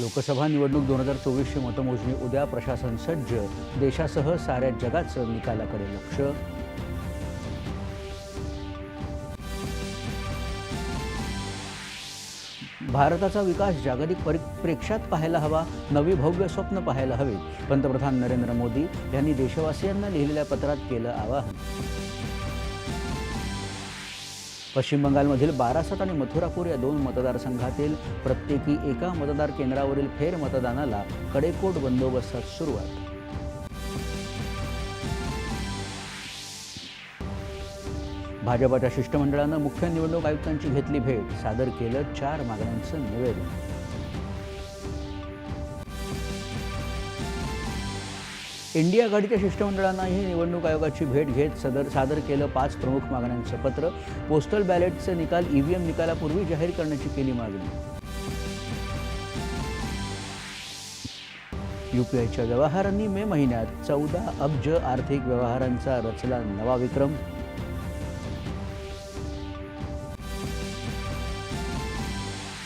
लोकसभा निवडणूक दोन हजार चोवीसची मतमोजणी उद्या प्रशासन सज्ज. देशासह साऱ्या जगाचं निकालाकडे लक्ष. भारताचा विकास जागतिक परिप्रेक्ष्यात पाहायला हवा नवी भव्य स्वप्न पाहायला हवी. पंतप्रधान नरेंद्र मोदी यांनी देशवासियांना लिहिलेल्या पत्रात केलं आवाहन. पश्चिम बंगालमधील बारासात आणि मथुरापूर या दोन मतदारसंघातील प्रत्येकी एका मतदार केंद्रावरील फेरमतदानाला कडेकोट बंदोबस्तात सुरुवात. भाजपाच्या शिष्टमंडळानं मुख्य निवडणूक आयुक्तांची घेतली भेट सादर केलं चार मागण्यांचं निवेदन. इंडिया आघाडीच्या शिष्टमंडळांनाही निवडणूक आयोगाची भेट घेत सदर सादर केलं पाच प्रमुख मागण्यांचं पत्र. पोस्टल बॅलेटचे निकाल ईव्हीएम निकालापूर्वी जाहीर करण्याची केली मागणी. यूपीआयच्या व्यवहारांनी मे महिन्यात चौदा अब्ज आर्थिक व्यवहारांचा रचला नवा विक्रम.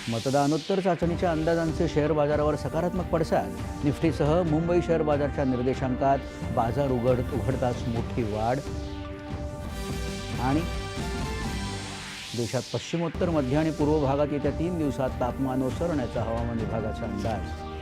मतदानोत्तर चाचणीच्या अंदाजांचे शेअर बाजारावर सकारात्मक पडसाद. निफ्टीसह मुंबई शेअर बाजारच्या निर्देशांकात बाजार उघड उघडताच मोठी वाढ. आणि देशात पश्चिमोत्तर मध्य आणि पूर्व भागात येत्या तीन दिवसात तापमान ओसरण्याचा हवामान विभागाचा अंदाज.